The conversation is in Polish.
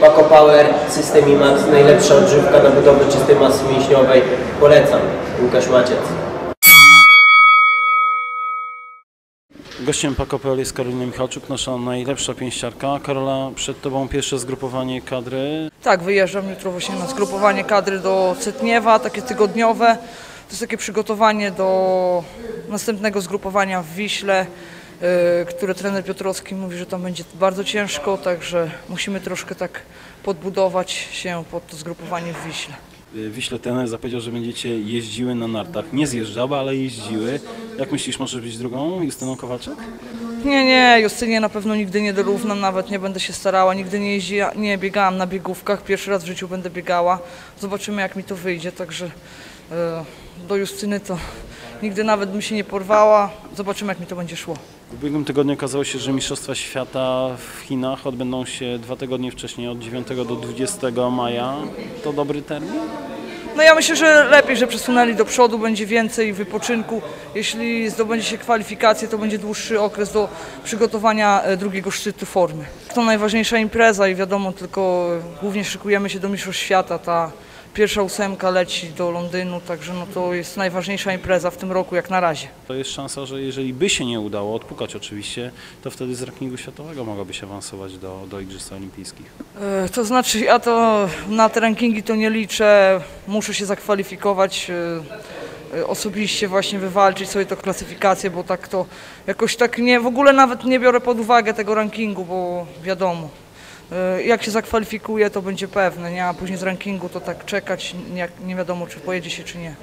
Paco Power, System IMAX, najlepsza odżywka na budowę czystej masy mięśniowej. Polecam. Łukasz Maciec. Gościem PKPL jest Karolina Michalczuk, nasza najlepsza pięściarka. Karola, przed Tobą pierwsze zgrupowanie kadry. Tak, wyjeżdżam jutro właśnie na zgrupowanie kadry do Setniewa, takie tygodniowe. To jest takie przygotowanie do następnego zgrupowania w Wiśle, które trener Piotrowski mówi, że tam będzie bardzo ciężko, także musimy troszkę tak podbudować się pod to zgrupowanie w Wiśle. W Wiśle trener zapowiedział, że będziecie jeździły na nartach. Nie zjeżdżały, ale jeździły. Jak myślisz, możesz być drugą Justyną Kowalczyk? Nie, nie, Justynie na pewno nigdy nie dorównam, nawet nie będę się starała, nigdy nie, jeździ, nie biegałam na biegówkach, pierwszy raz w życiu będę biegała. Zobaczymy jak mi to wyjdzie, także e, do Justyny to nigdy nawet bym się nie porwała, zobaczymy jak mi to będzie szło. W ubiegłym tygodniu okazało się, że Mistrzostwa Świata w Chinach odbędą się dwa tygodnie wcześniej, od 9 do 20 maja. To dobry termin? No ja myślę, że lepiej, że przesunęli do przodu, będzie więcej wypoczynku. Jeśli zdobędzie się kwalifikację, to będzie dłuższy okres do przygotowania e, drugiego szczytu formy. To najważniejsza impreza i wiadomo, tylko e, głównie szykujemy się do Mistrzostw Świata. Ta pierwsza ósemka leci do Londynu, także no to jest najważniejsza impreza w tym roku jak na razie. To jest szansa, że jeżeli by się nie udało, odpukać oczywiście, to wtedy z rankingu światowego mogłabyś awansować do, do Igrzysk Olimpijskich. E, To znaczy, ja to na te rankingi to nie liczę. Muszę się zakwalifikować e, e, osobiście, właśnie wywalczyć sobie to klasyfikację, bo tak to jakoś tak nie, w ogóle nawet nie biorę pod uwagę tego rankingu, bo wiadomo. E, Jak się zakwalifikuję, to będzie pewne, nie? a później z rankingu to tak czekać, nie, nie wiadomo, czy pojedzie się, czy nie.